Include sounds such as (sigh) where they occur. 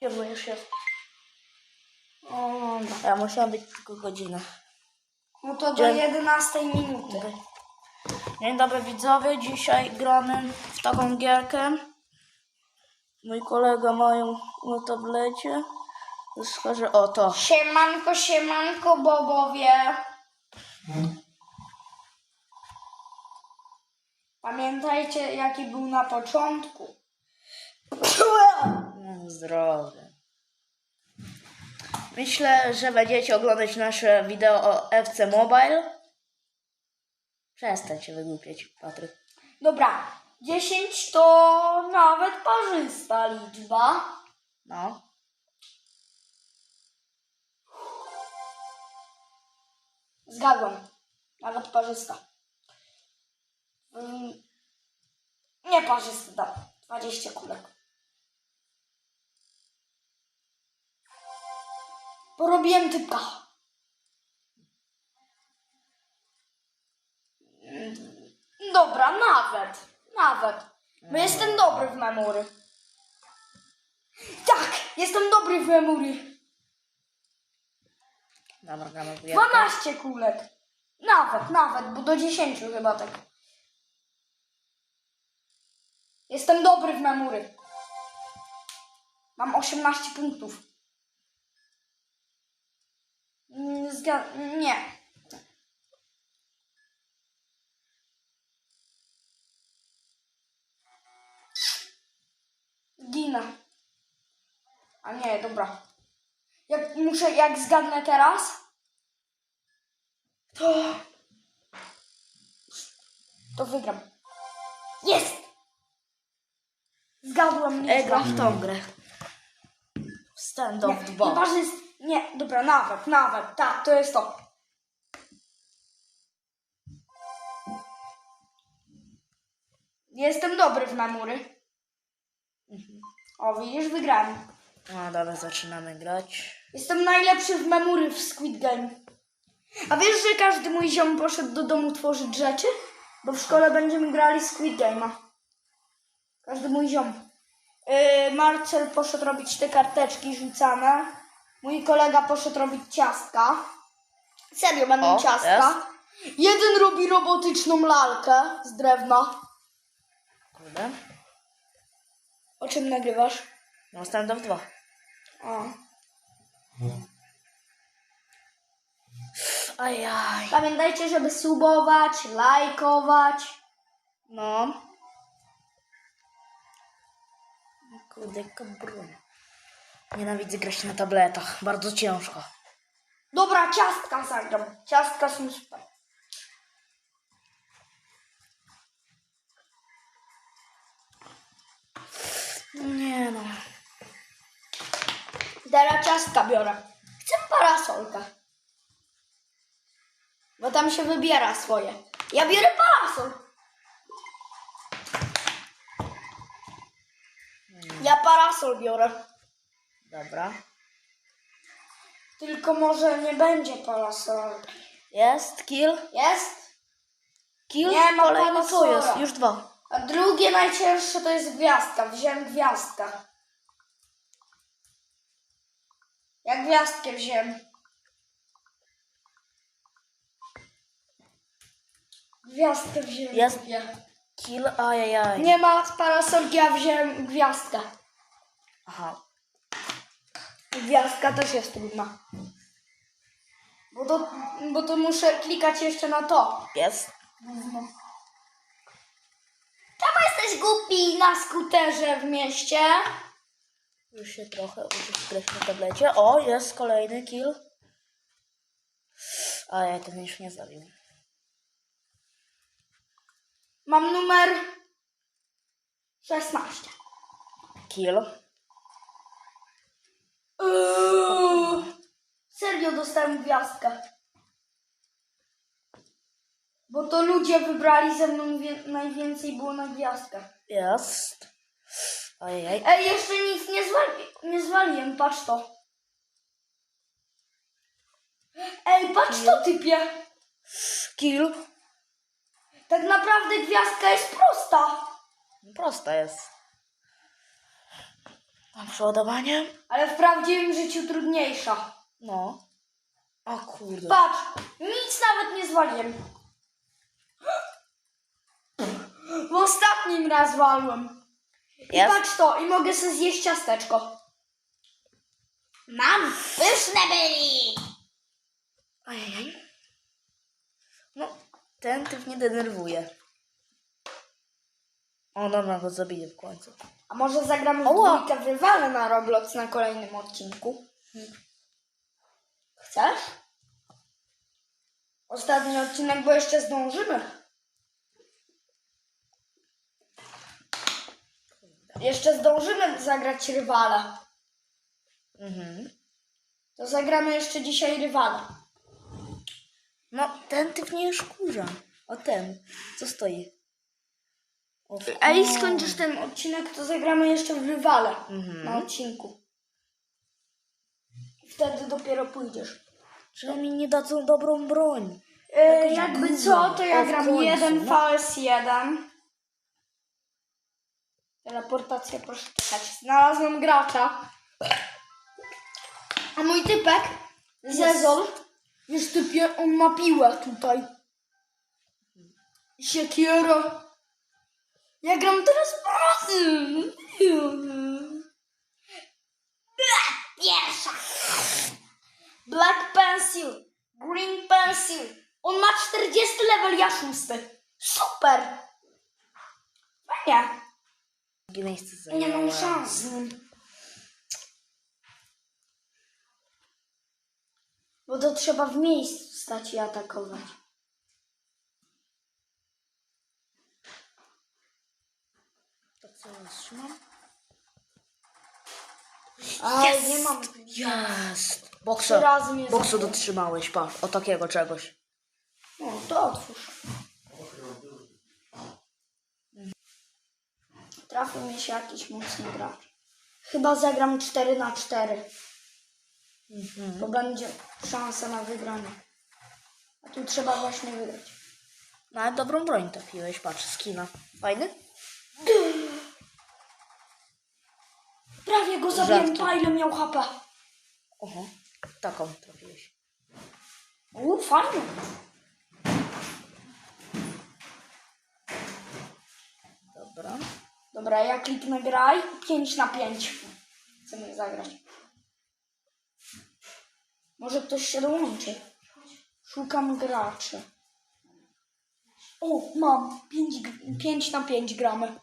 Ciemno już jest. O, dobra. Ja musiała być tylko godzina. No to do Dzień- 11 minuty. Dzień dobry widzowie, dzisiaj gramy w taką gierkę. Mój kolega mają na tablecie. Skorzę o to. Siemanko, siemanko, bobowie. Pamiętajcie, jaki był na początku. (laughs) Zdrowie. Myślę, że będziecie oglądać nasze wideo o FC Mobile. Przestań się wygłupiać, Patryk. Dobra, 10 to nawet parzysta liczba. No. Zgadłem. Nawet parzysta. Mm, Nie parzysta. 20 kulek. Porobiłem typka. Dobra, nawet. Nawet. Bo jestem dobry w memory. Tak, jestem dobry w memory. Dobra, w gierkę. 12 kulek. Nawet, nawet, bo do 10 chyba tak. Jestem dobry w memory. Mam 18 punktów. Mm, Zga- nie. Ginę. A nie, dobra. Jak muszę, jak zgadnę teraz, to... To wygram. Jest! Zgadłem Ej, liczbę. gram w tą grę. Stand-off Nie, 2. chyba, że jest... Nie, dobra, nawet, nawet, tak, to jest to. Jestem dobry w memory. O, widzisz, wygrałem. No dobra, zaczynamy grać. Jestem najlepszy w memory w Squid Game. A wiesz, że każdy mój ziom poszedł do domu tworzyć rzeczy? Bo w szkole będziemy grali Squid Game'a. Każdy mój ziom. Yy, Marcel poszedł robić te karteczki rzucane. Mój kolega poszedł robić ciastka. Serio, będą O, ciastka. Jeden robi robotyczną lalkę z drewna. Kurde. O czym nagrywasz? No, stand-off 2. O. Ajaj. Pamiętajcie, żeby subować, lajkować. No. Kurde, kabrun. Nienawidzę grać na tabletach. Bardzo ciężko. Dobra, ciastka zagram. Ciastka są super. Nie no. Teraz ciastka biorę. Chcę parasolkę. Bo tam się wybiera swoje. Ja biorę parasol. Ja parasol biorę. Dobra. Tylko może nie będzie parasolki. Jest, kill. Jest? Kill. Nie ma Kolejny parasola. jest? Już dwa. A drugie najcięższe to jest gwiazdka. Wziąłem gwiazdkę. Ja gwiazdkę wziąłem. Gwiazdkę wziąłem. Jest. kupię. Kill, ajajaj. Nie ma parasolki, ja wziąłem gwiazdkę. Aha. Gwiazdka też jest trudna. Bo to, bo to muszę klikać jeszcze na to. Jest. Czemu jesteś głupi na skuterze w mieście? Już się trochę uczyć grać na tablecie. O, jest kolejny kill. A ja ten już nie zabił. Mam numer 16. Kill. Serio dostałem gwiazdkę. Bo to ludzie wybrali ze mną najwięcej było na gwiazdkę. Jest. Ajajaj. Ej, jeszcze nic nie, zwali nie zwaliłem, patrz to. Ej, patrz to typie. Kill. Tak naprawdę gwiazdka jest prosta. Prosta jest. Mam przeładowanie? Ale w prawdziwym życiu trudniejsza. No. O kurde. Patrz, nic nawet nie zwaliłem. W ostatnim raz walłem. I Jest? patrz to, i mogę sobie zjeść ciasteczko. Mam, pyszne byli. Ojej. No, ten typ mnie denerwuje. O, dobra, go zabiję w końcu. A może zagramy w Oła. dwójkę wywalę na Roblox na kolejnym odcinku? Chcesz? Ostatni odcinek, bo jeszcze zdążymy. Jeszcze zdążymy zagrać rywala. Mhm. To zagramy jeszcze dzisiaj rywala. No, ten typ mnie już kurza. O ten, co stoi. O, A i skończysz ten odcinek, to zagramy jeszcze w rywale Mhm. na odcinku. Wtedy dopiero pójdziesz. Że mi nie dadzą dobrą broń. Jakoś jakby gówno. co, to ja w gram końcu, 1 no. VS1. Teleportacja, proszę czekać. Znalazłem gracza. A mój typek, Zezol, już typie, on ma piłę tutaj. Siekiero. Ja gram teraz prosy. Pierwsza. Black Pencil, Green Pencil. On ma 40 level, ja 6. Super. Fajnie. Nie mam szans z nim. Bo to trzeba w miejscu stać i atakować. To co, trzymam? Ale nie mam. Jest! Trzy Bokso, razy mnie bokso zabił. dotrzymałeś, patrz, o takiego czegoś. No, to otwórz. Trafił mi się jakiś mocny gracz. Chyba zagram 4 na 4 bo będzie szansa na wygranie. A tu trzeba właśnie wygrać. No ale dobrą broń trafiłeś, patrz, skina. Fajny? Prawie go zabiłem, Rzadki. pa ile miał HP. Oho, taką trafiłeś. U, fajnie. Dobra. Dobra, ja kliknę graj. 5 na 5. Chcemy zagrać. Może ktoś się dołączy. Szukam graczy. O, mam. 5, 5 na 5 gramy.